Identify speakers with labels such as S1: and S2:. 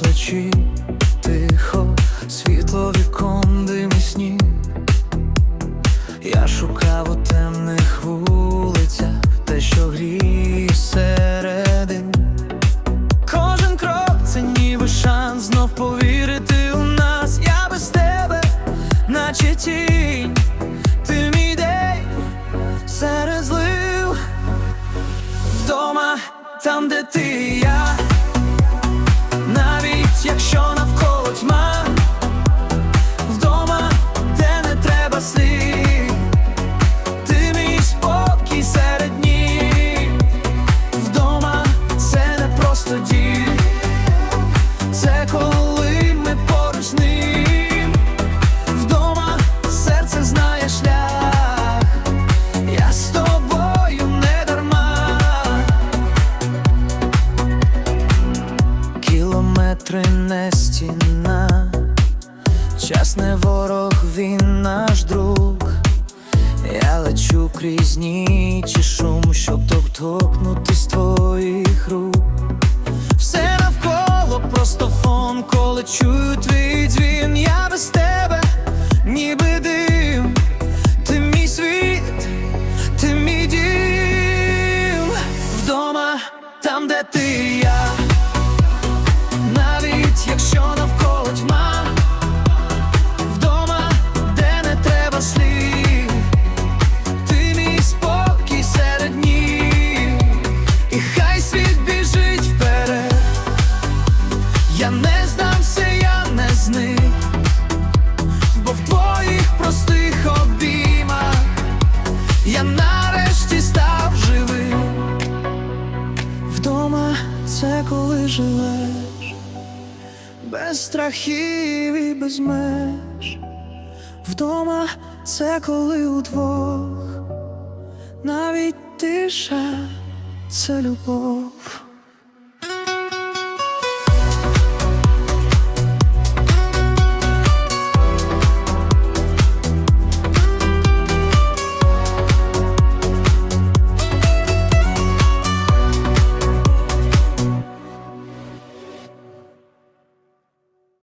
S1: вночі тихо, світло вікон димі сніг. Я шукав у темних вулицях те, що гріє середин. Кожен крок це ніби шанс знов повірити у нас. Я без тебе, наче тінь, ти мій день серед злив. Вдома, там, де ти я, стіна, час не ворог, він наш друг. Я лечу крізь ніч і шум, щоб торкнути з твоїх коли живеш, без страхів і без меж. Вдома це коли удвох, навіть тиша це любов.